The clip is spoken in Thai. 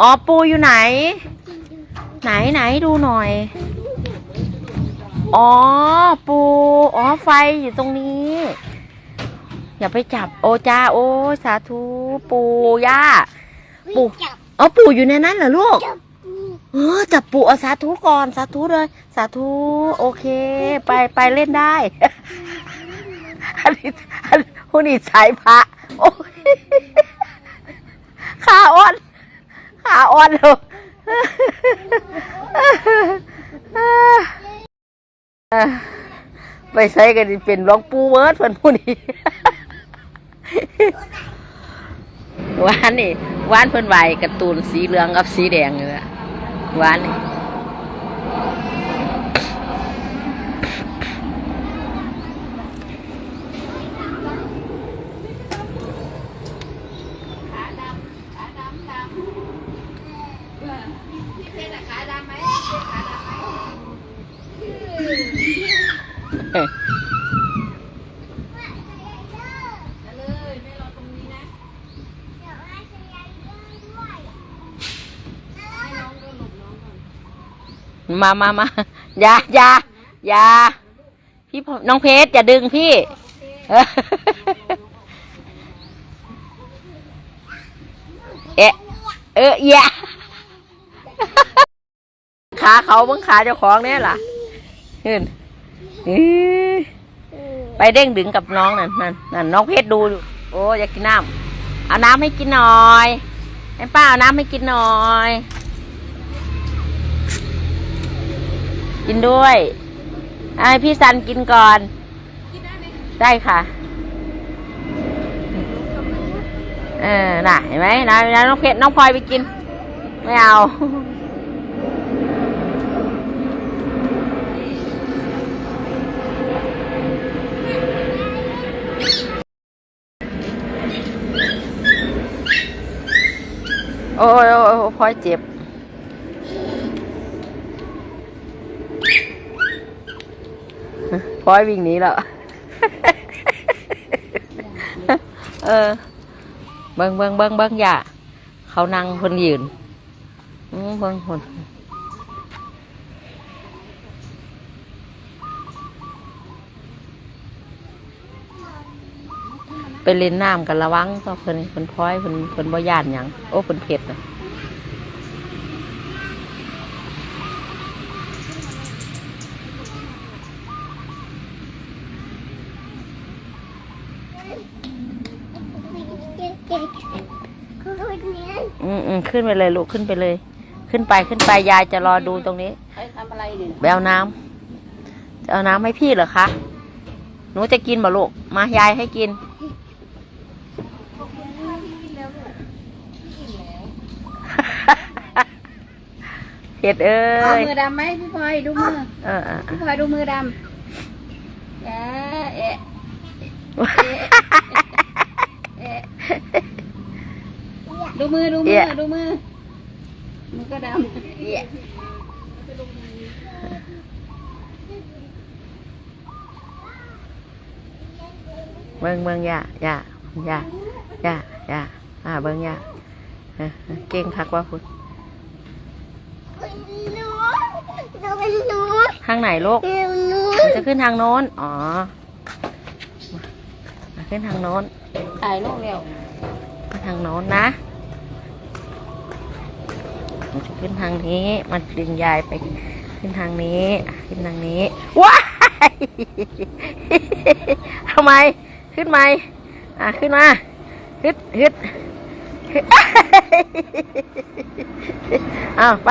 อ๋อปูอยู่ไหน ไหนไหนดูหน่อย อ๋อปู อ๋อไฟอยู่ตรงนี้ อย่าไปจับ โอจ้าโอ้ยสาธุปูย่าปู่จับอ๋อปูอยู่ในนั้นเหรอลูกจับเออจับปูเอาสาธุก่อนสาธุเลย สาธุโอเค ไปไปเล่นได้อันนี้อันผู้นี้สายพระโอ้ยขาอ่อน ขา อนเลยไปใส่กันเป็นร้องปูเวิร์ดเพื่อนผู้นี้วานนี่วานเพิ่นไหวการ์ตูนสีเหลืองกับสีแดงเลยอะวานนี่ เอ้ย เดี๋ยวให้ชายายด้วย มามามาอย่าอย่าอย่าพี่น้องเพชรอย่าดึงพี่ เออเอะเออย่ขาเขาบังขาเจ้าของเนี่ยล่ะ ขึ้นอื้อไปเด้งดึงกับน้องนั่นนั่นนั่นน้องเพชรดูโอ้อยากกินน้ำเอาน้ำให้กินหน่อยให้ป้าเอาน้ำให้กินหน่อย กินด้วยให้พี่ซันกินก่อนได้ค่ะเออน่ะเห็นไหมนะนะน้องเพชรน้องพลอยไปกิน ไม่เอา โอ้ยโอ้ยโอ้ยพลอยเจ็บ พ่อยวิ่งหนีแล้ว เออ เบิ้งเบิ้งเบิ้งเบิ้งอย่า เขานั่งคนยืนอืมเบิ้งคน ไปเล่นน้ำกันระวังก็เพิ่นเพิ่นพลอยเพิ่นเพิ่นบ่ย่านหยังโอ้เพิ่นเผ็ดนะคนนี้อืมอืมขึ้นไปเลยลูกขึ้นไปเลย ขึ้นไปขึ้นไปยายจะรอดูตรงนี้ใครทำอะไรดิไปเอาน้ำจะเอาน้ำให้พี่เหรอคะหนูจะกินบ่ลูกมายายให้กิน เห็ดเอ้เอายมือดำไหมพี่พลอยดูมือ เออเออพี่พลอยดูมือดำอย่าเอะเอะดูมือดูมือดูมือ มือก็ดำเอะเบิ่งเบิ่งย่าย่าย่าย่าย่าอ่าเบิ่งย่าเออเออเก่งคักว่าพุดคนนู้น เราเป็นนู้นทางไหนลูก เรานู้มันนจะขึ้นทางโน้น อ๋อมาขึ้นทางโน้นถ่ายรูปเร็วมาทางโน้นนะมันจะขึ้นทางนี้ มันดึงยายไปขึ้นทางนี้อะขึ้นทางนี้ว้ายทำไม ขึ้นไหมอะ ขึ้นมา ฮึดฮึดฮึดอ้าวไป